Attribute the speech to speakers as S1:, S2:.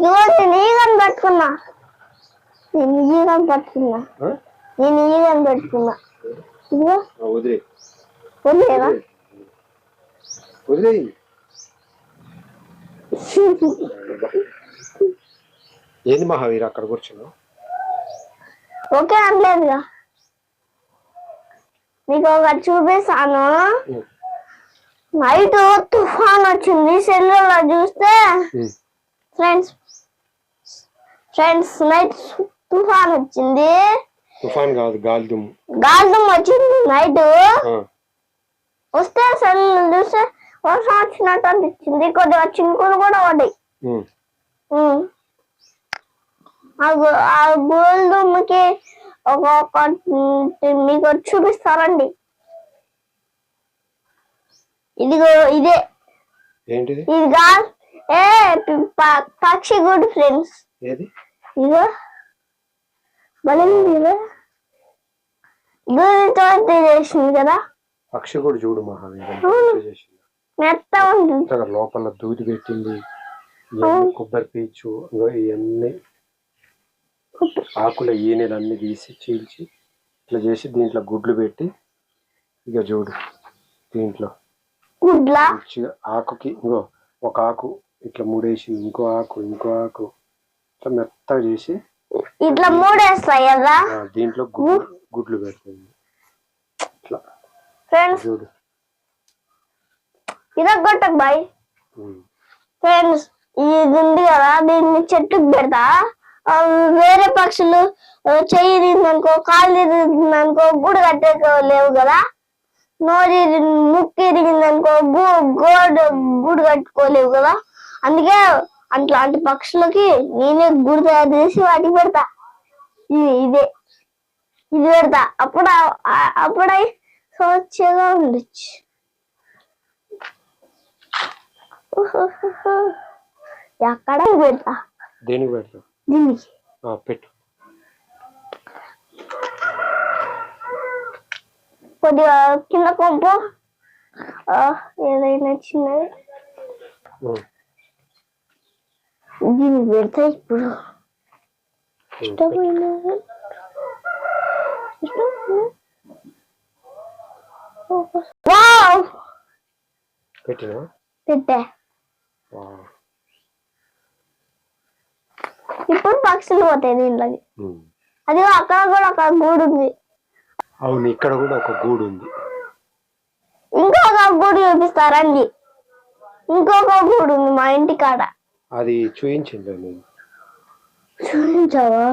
S1: ఇదిగో నేను ఈగని పట్టుకున్నా. నేను ఈగని పట్టుకున్నా? నేను ఈగని పెట్టుకున్నా. ఇదిగో.
S2: ఆ, వదిలే.
S1: వదిలేదా
S2: వదిలే. ఏంది మహావీర్ అక్కడ కూర్చున్నావు?
S1: ఓకే అనలేదుగా. మీకు ఒకటి చూపిస్తాను. నైట్ తుఫాన్ వచ్చింది సెల్లులో చూస్తే. ఫ్రెండ్స్ ఫ్రెండ్స్ నైట్ తుఫాన్ వచ్చింది.
S2: తుఫాన్ కాదు గాలి దుమ్ము
S1: గాలిదుమ్మ వచ్చింది నైట్ వస్తే సెల్ చూస్తే వర్షం వచ్చినట్టు అనిపించింది. కొద్దిగా చినుకులు కూడా పడ్డాయి. ఆ గు- ఆ గోల్దుమ్మకి ఒక్కొక్క మీకు చూపిస్తారండి ఇదిగో ఇదే.
S2: ఏంటిది?
S1: ఇది గా ఏ పక్షి గుడ్ ఫ్రెండ్స్.
S2: ఏది?
S1: ఇదిగో బలింది గూడితో చేసింది కదా
S2: పక్షి కూడా చూడు మహావీర్
S1: మెత్త ఉంటుంది
S2: లోపల దూది పెట్టింది కొబ్బరి పీచు ఇగో ఇవన్నీ ఆకుల ఈనెలు అన్ని తీసి చీల్చి ఇట్లా చేసి దీంట్లో గుడ్లు పెట్టి ఇక చూడు దీంట్లో ఆకుకి ఇంకో ఒక ఆకు ఇట్లా మూడేసి ఇంకో ఆకు ఇంకో ఆకు ఇట్లా మెత్తగా చేసి
S1: ఇట్లా మూడేస్తాయి కదా?
S2: దీంట్లో గుడ్లు గుడ్లు పెడుతుంది ఇట్లా.
S1: ఫ్రెండ్స్.
S2: చూడు.
S1: ఇరగొట్టకు బాయ్. ఫ్రెండ్స్ ఇది ఉంది కదా దీన్ని చెట్టుకు పెడతా. వేరే పక్షులు చెయ్యి తిందనుకో కాలు తిరిగిందనుకో గూడు కట్టేకో లేవు కదా. నోరు ముక్కు ఇరిగిందనుకో గూ గోడు గూడు కట్టుకోలేవు కదా. అందుకే అట్లాంటి పక్షులకి నేనే గూడు తయారు చేసి వాటికి పెడతా. ఇది ఇదే. ఇది పెడతా. అప్పుడు అప్పుడై స్వచ్ఛగా ఉండొచ్చు ఎక్కడ పెడతా?
S2: దేనికి పెడతావు
S1: దీనికి.
S2: పెట్టు.
S1: కొద్దిగా కింద కొంపు. ఆ, ఏదైనా చిన్నది.
S2: ఉమ్.
S1: దీనికి పెడతా ఇప్పుడు ఇష్టమైన ఇష్టమైన వావ్
S2: పెట్టినా
S1: పెట్టా
S2: ఆ.
S1: ఇప్పుడు పక్షులు పోతాయి దీంట్లోకి. అది అక్కడ కూడా ఒక గూడు ఉంది
S2: అవును ఇక్కడ కూడా ఒక గూడు ఉంది
S1: ఇంకొక గూడు చూపిస్తారండి ఇంకొక గూడు ఉంది మా ఇంటి కాడ
S2: అది చూయించింది నేను
S1: చూపించావా.